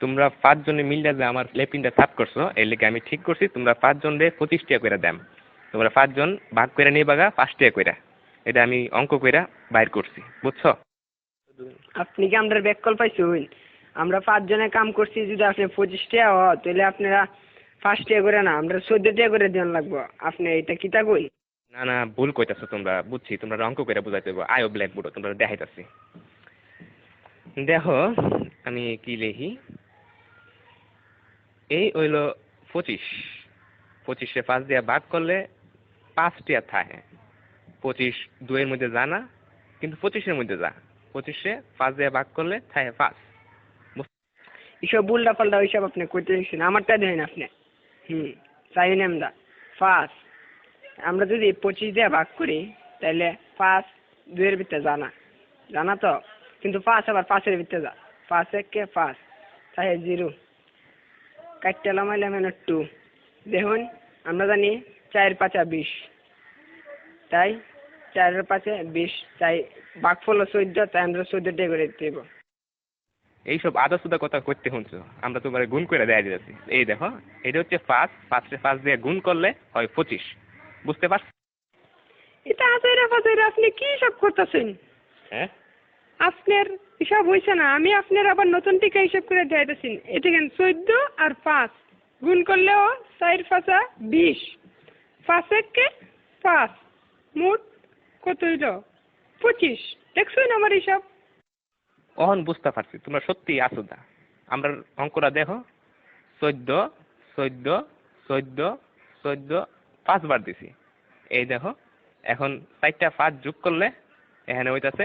তোমরা পাঁচজনে মিললে যে আমার লেপিনটা সাফ করছ এর লেগে আমি ঠিক করছি তোমরা পাঁচজন রে পঁচিশ টাকা করে দাম তোমরা পাঁচজন ভাগ করে নিয়ে বাগা পাঁচ টাকা করে এটা আমি অঙ্ক কইরা বাইর করছি বুঝছ? আপনি কি আমরা ব্যাক কল পাইছুন? আমরা পাঁচজনে কাম করছি যদি আপনি পঁচিশ টাকা হ তাহলে আপনারা পাঁচ টাকা করে না আমরা চোদ্দ টাকা করে দেওয়ান লাগবো। আপনি এটা কিতা কই? না না ভুল কইতাছো তোমরা বুঝছি তোমরা অঙ্ক করে বুঝাইতে হবে আয়ো ব্ল্যাক বোর্ড তোমরা দেখাইতাছি। দেখো আমি কি লিখি? এই হইল পঁচিশ। পঁচিশে পাঁচ দিয়া ভাগ করলে পাঁচটিয়া থাকে। পঁচিশ দুয়ের মধ্যে যা না, কিন্তু পঁচিশের মধ্যে যা। পঁচিশে পাঁচ দিয়া ভাগ করলে থাকে পাঁচ। এসব উল্টা পাল্টা ওইসব আপনি করতে দিচ্ছেন আমারটা দেন আপনি। হুম চাই না আমরা? পাঁচ। আমরা যদি পঁচিশ দিয়ে ভাগ করি তাহলে পাঁচ দুয়ের ভিতরে জানা জানা তো? কিন্তু পাঁচ আবার পাঁচের ভিতরে যা। পাঁচ একে পাঁচ। তাই জিরো। কাটতে লামাইলে মানে টু দেখুন আমরা জানি চার পাঁচা বিশ। তাই চারের পাঁচে বিশ তাই বাঘ ফলো চোদ্দ তাই আমরা চোদ্দটাই করে হইব। এইসব আদা সুদা কথা করতে শুনছো? আমরা তোমার গুণ করে দেয়া দিতেছি। এই দেখো এটা হচ্ছে পাঁচ পাঁচটা পাঁচ দিয়ে গুণ করলে হয় পঁচিশ। বুঝতে পারছ? এটা আজাইরা ফাজাইরা আপনি কি সব করতেছেন? হ্যাঁ? আপনার হিসাব হয়েছে না। আমি আপনার আবার নতুন টিকা হিসাব করে দেখাইতেছি এটা কেন? চোদ্দ আর পাঁচ। গুণ করলেও চার পাঁচা বিশ। পাঁচ একে পাঁচ। মোট কত হইল? পঁচিশ। দেখছুন আমার হিসাব? অহন বুঝতে পারছি, তোমরা সত্যি আসুদা আমরা অঙ্কটা দেখো। চোদ্দ চোদ্দ চোদ্দ চোদ্দ, পাঁচবার দিছি। এই দেখো, এখন চারটা পাঁচ যোগ করলে এখানে হইতাছে